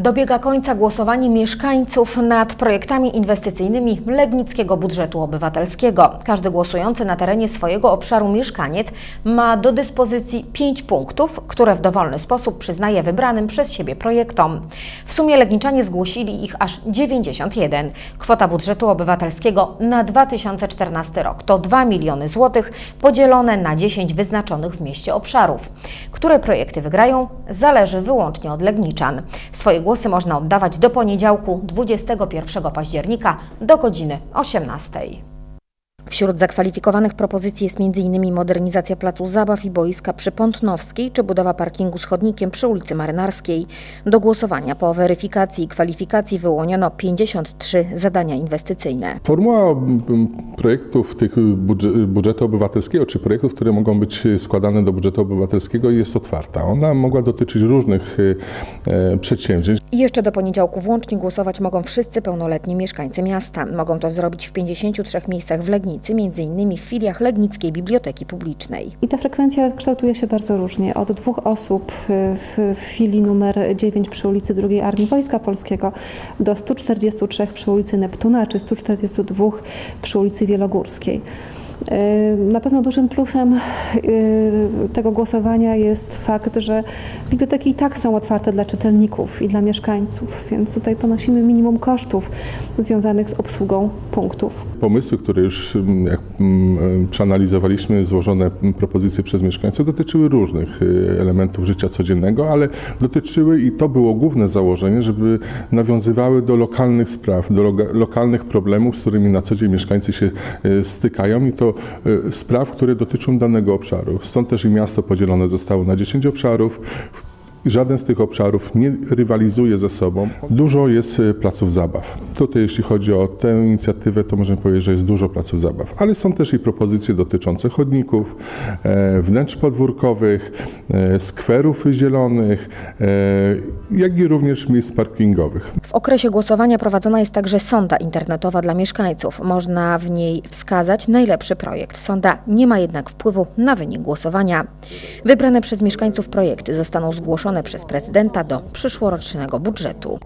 Dobiega końca głosowanie mieszkańców nad projektami inwestycyjnymi Legnickiego Budżetu Obywatelskiego. Każdy głosujący na terenie swojego obszaru mieszkaniec ma do dyspozycji 5 punktów, które w dowolny sposób przyznaje wybranym przez siebie projektom. W sumie Legniczanie zgłosili ich aż 91. Kwota budżetu obywatelskiego na 2014 rok to 2 miliony złotych podzielone na 10 wyznaczonych w mieście obszarów. Które projekty wygrają, zależy wyłącznie od Legniczan. Swoje głosy można oddawać do poniedziałku 21 października do godziny 18. Wśród zakwalifikowanych propozycji jest m.in. modernizacja placu zabaw i boiska przy Pątnowskiej czy budowa parkingu z chodnikiem przy ulicy Marynarskiej. Do głosowania po weryfikacji i kwalifikacji wyłoniono 53 zadania inwestycyjne. Formuła m, projektów tych budże- budżetu obywatelskiego, czy projektów, które mogą być składane do budżetu obywatelskiego jest otwarta. Ona mogła dotyczyć różnych e, przedsięwzięć. I jeszcze do poniedziałku włącznie głosować mogą wszyscy pełnoletni mieszkańcy miasta. Mogą to zrobić w 53 miejscach w Legnicy, m.in. w filiach Legnickiej Biblioteki Publicznej. I ta frekwencja kształtuje się bardzo różnie. Od dwóch osób w, w filii numer 9 przy ulicy II Armii Wojska Polskiego do 143 przy ulicy Neptuna, czy 142 przy ulicy Wielogórskiej. Yy, Na pewno dużym plusem yy, tego głosowania jest fakt, że biblioteki i tak są otwarte dla czytelników i dla mieszkańców, więc tutaj ponosimy minimum kosztów związanych z obsługą punktów. Pomysły, które już m, jak m, przeanalizowaliśmy, złożone m, propozycje przez mieszkańców, dotyczyły różnych e, elementów życia codziennego, ale dotyczyły i to było główne założenie, żeby nawiązywały do lokalnych spraw, do lokalnych problemów, z którymi na co dzień mieszkańcy się e, stykają i to e, spraw, które dotyczą danego obszaru. Stąd też i miasto podzielone zostało na 10 obszarów. I żaden z tych obszarów nie rywalizuje ze sobą. Dużo jest e, placów zabaw. Tutaj, jeśli chodzi o tę inicjatywę, to możemy powiedzieć, że jest dużo placów zabaw. Ale są też i propozycje dotyczące chodników, e, wnętrz podwórkowych, e, skwerów zielonych, jak i również miejsc parkingowych. W okresie głosowania prowadzona jest także sonda internetowa dla mieszkańców. Można w niej wskazać najlepszy projekt. Sonda nie ma jednak wpływu na wynik głosowania. Wybrane przez mieszkańców projekty zostaną zgłoszone przez prezydenta do przyszłorocznego budżetu.